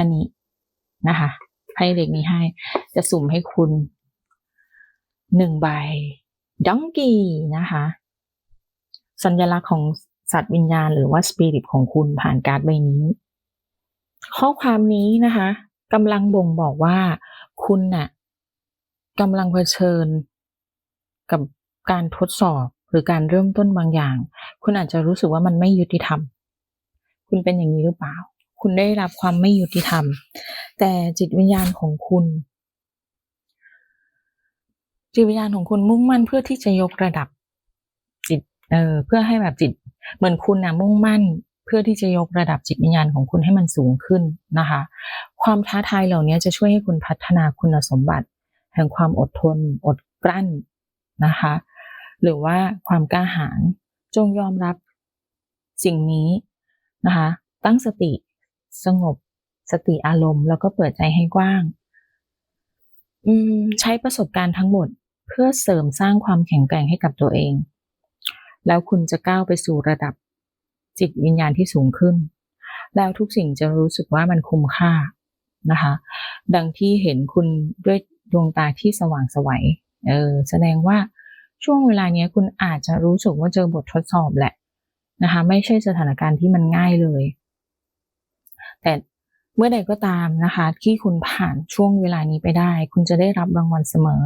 อันนี้นะคะไพ่เด็กนี้ให้ จะสุ่มให้คุณหนึ่งใบดองกี้นะคะ สัญลักษณ์ของสัตว์วิญญาณหรือว่าสปิริตของคุณผ่านการ์ดใบนี้ ข้อความนี้นะคะกำลังบ่งบอกว่าคุณน่ะกำลังเผชิญกับการทดสอบหรือการเริ่มต้นบางอย่าง คุณอาจจะรู้สึกว่ามันไม่ยุติธรรม คุณเป็นอย่างนี้หรือเปล่า คุณได้รับความไม่ยุติธรรม แต่จิตวิญญาณของคุณ จิตวิญญาณของคุณมุ่งมั่นเพื่อที่จะยกระดับจิต เออเพื่อให้แบบจิต เหมือนคุณนะมุ่งมั่นเพื่อที่จะยกระดับจิตวิญญาณของคุณให้มันสูงขึ้นนะคะ ความท้าทายเหล่านี้จะช่วยให้คุณพัฒนาคุณสมบัติ แห่งความอดทน อดกลั้นนะคะ หรือว่าความกล้าหาญจงยอมรับสิ่งนี้นะคะ ตั้งสติ สงบสติอารมณ์ แล้วก็เปิดใจให้กว้างอืมใช้ประสบการณ์ทั้งหมดเพื่อเสริมสร้างความแข็งแกร่งให้กับตัวเอง แล้วคุณจะก้าวไปสู่ระดับจิตวิญญาณที่สูงขึ้น แล้วทุกสิ่งจะรู้สึกว่ามันคุ้มค่านะคะ ดังที่เห็นคุณด้วยดวงตาที่สว่างไสวัยเออแสดงว่าช่วงเวลานี้คุณอาจจะรู้สึกว่าเจอบททดสอบแหละนะคะ ไม่ใช่สถานการณ์ที่มันง่ายเลย แต่เมื่อใดก็ตามนะคะ ที่คุณผ่านช่วงเวลานี้ไปได้ คุณจะได้รับรางวัลเสมอ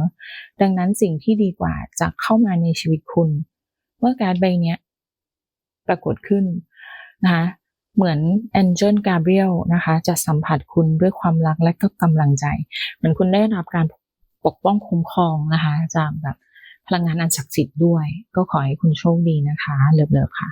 ดังนั้นสิ่งที่ดีกว่าจะเข้ามาในชีวิตคุณ เมื่อการใบเนี้ยปรากฏขึ้นนะคะเหมือนแองเจิลกาเบรียลนะคะ จะสัมผัสคุณด้วยความรักและก็กำลังใจ เหมือนคุณได้รับการปกป้องคุ้มครองนะคะ จากแบบพลังงานอันศักดิ์สิทธิ์ด้วย ก็ขอให้คุณโชคดีนะคะ เลิฟๆค่ะ